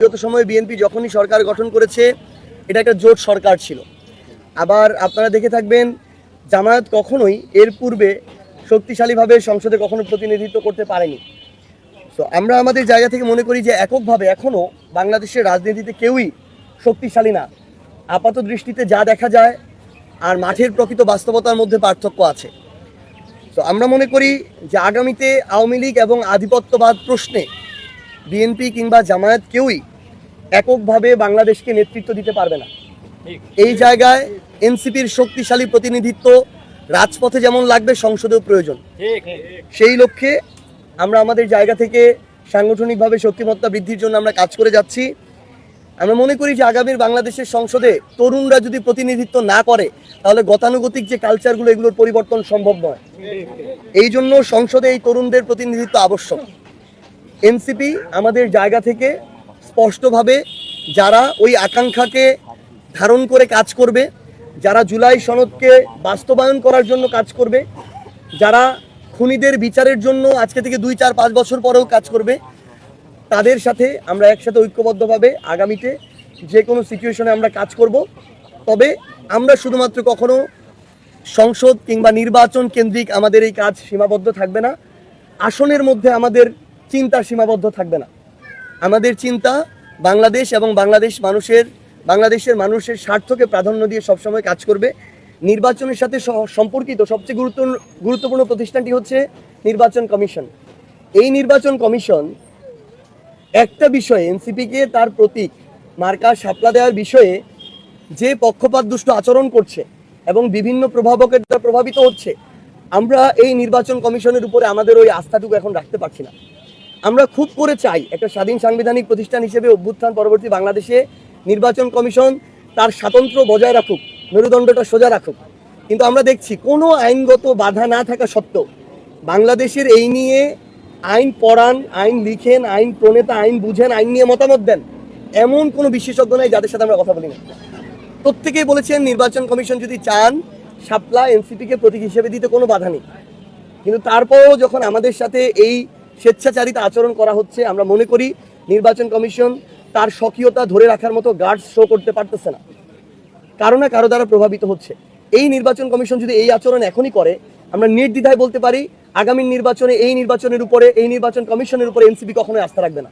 বিগত সময়ে বিএনপি যখনই সরকার গঠন করেছে, এটা একটা জোট সরকার ছিল। আবার আপনারা দেখে থাকবেন, জামায়াত কখনোই এর পূর্বে শক্তিশালীভাবে সংসদে কখনো প্রতিনিধিত্ব করতে পারেনি। তো আমরা আমাদের জায়গা থেকে মনে করি যে এককভাবে এখনও বাংলাদেশের রাজনীতিতে কেউই শক্তিশালী না। আপাত দৃষ্টিতে যা দেখা যায়, আর মাঠের প্রকৃত বাস্তবতার মধ্যে পার্থক্য আছে। তো আমরা মনে করি যে আগামীতে আওয়ামী লীগ এবং আধিপত্যবাদ প্রশ্নে বিএনপি কিংবা জামায়াত কেউই এককভাবে বাংলাদেশকে নেতৃত্ব দিতে পারবে না। এই জায়গায় এনসিপির শক্তিশালী প্রতিনিধিত্ব রাজপথে যেমন লাগবে সংসদেও প্রয়োজন। সেই লক্ষ্যে আমরা আমাদের জায়গা থেকে সাংগঠনিকভাবে শক্তিমত্তা বৃদ্ধির জন্য আমরা কাজ করে যাচ্ছি। আমরা মনে করি যে আগামীর বাংলাদেশের সংসদে তরুণরা যদি প্রতিনিধিত্ব না করে তাহলে গতানুগতিক যে কালচারগুলো এগুলোর পরিবর্তন সম্ভব নয়। এই জন্য সংসদে এই তরুণদের প্রতিনিধিত্ব আবশ্যক। এনসিপি আমাদের জায়গা থেকে স্পষ্টভাবে যারা ওই আকাঙ্ক্ষাকে ধারণ করে কাজ করবে, যারা জুলাই সনদকে বাস্তবায়ন করার জন্য কাজ করবে, যারা খুনিদের বিচারের জন্য আজকে থেকে দুই, চার, পাঁচ বছর পরেও কাজ করবে, তাদের সাথে আমরা একসাথে ঐক্যবদ্ধভাবে আগামীতে যে কোনো সিচুয়েশনে আমরা কাজ করব। তবে আমরা শুধুমাত্র কখনো সংসদ কিংবা নির্বাচন কেন্দ্রিক আমাদের এই কাজ সীমাবদ্ধ থাকবে না। আসনের মধ্যে আমাদের চিন্তা সীমাবদ্ধ থাকবে না। আমাদের চিন্তা বাংলাদেশ এবং বাংলাদেশ মানুষের, বাংলাদেশের মানুষের স্বার্থকে প্রাধান্য দিয়ে সবসময় কাজ করবে। নির্বাচনের সাথে সম্পর্কিত সবচেয়ে গুরুত্ব গুরুত্বপূর্ণ প্রতিষ্ঠানটি হচ্ছে নির্বাচন কমিশন। এই নির্বাচন কমিশন একটা বিষয়ে, এনসিপিকে তার প্রতীক, মার্কা সাপলা দেওয়ার বিষয়ে যে পক্ষপাত দুষ্ট আচরণ করছে এবং বিভিন্ন প্রভাবকের দ্বারা প্রভাবিত হচ্ছে, আমরা এই নির্বাচন কমিশনের উপরে আমাদের ওই আস্থাটুকু এখন রাখতে পারছি না। আমরা খুব করে চাই একটা স্বাধীন সাংবিধানিক প্রতিষ্ঠান হিসেবে অভ্যুত্থান পরবর্তী বাংলাদেশে নির্বাচন কমিশন তার স্বাতন্ত্র্য বজায় রাখুক, মেরুদণ্ডটা সোজা রাখুক। কিন্তু আমরা দেখছি কোনো আইনগত বাধা না থাকা সত্ত্বেও বাংলাদেশের এই নিয়ে আইন পড়ান, আইন লিখেন, আইন প্রণেতা, আইন বুঝেন, আইন নিয়ে মতামত দেন এমন কোনো বিশেষজ্ঞ নাই যাদের সাথে আমরা কথা বলি না। প্রত্যেকেই বলেছেন নির্বাচন কমিশন যদি চান শাপলা এনসিপিকে প্রতীক হিসেবে দিতে কোনো বাধা নেই। কিন্তু তারপরেও যখন আমাদের সাথে এই স্বেচ্ছাচারিত আচরণ করা হচ্ছে, আমরা মনে করি নির্বাচন কমিশন তার স্বকীয়তা ধরে রাখার মতো গার্ডস শো করতে পারতেছে না। কারও না কারও দ্বারা প্রভাবিত হচ্ছে। এই নির্বাচন কমিশন যদি এই আচরণ এখনই করে, আমরা নির্দ্বিধায় বলতে পারি, আগামী নির্বাচনে এই নির্বাচনের উপরে, এই নির্বাচন কমিশনের উপরে এনসিপি কখনোই আস্থা রাখবে না।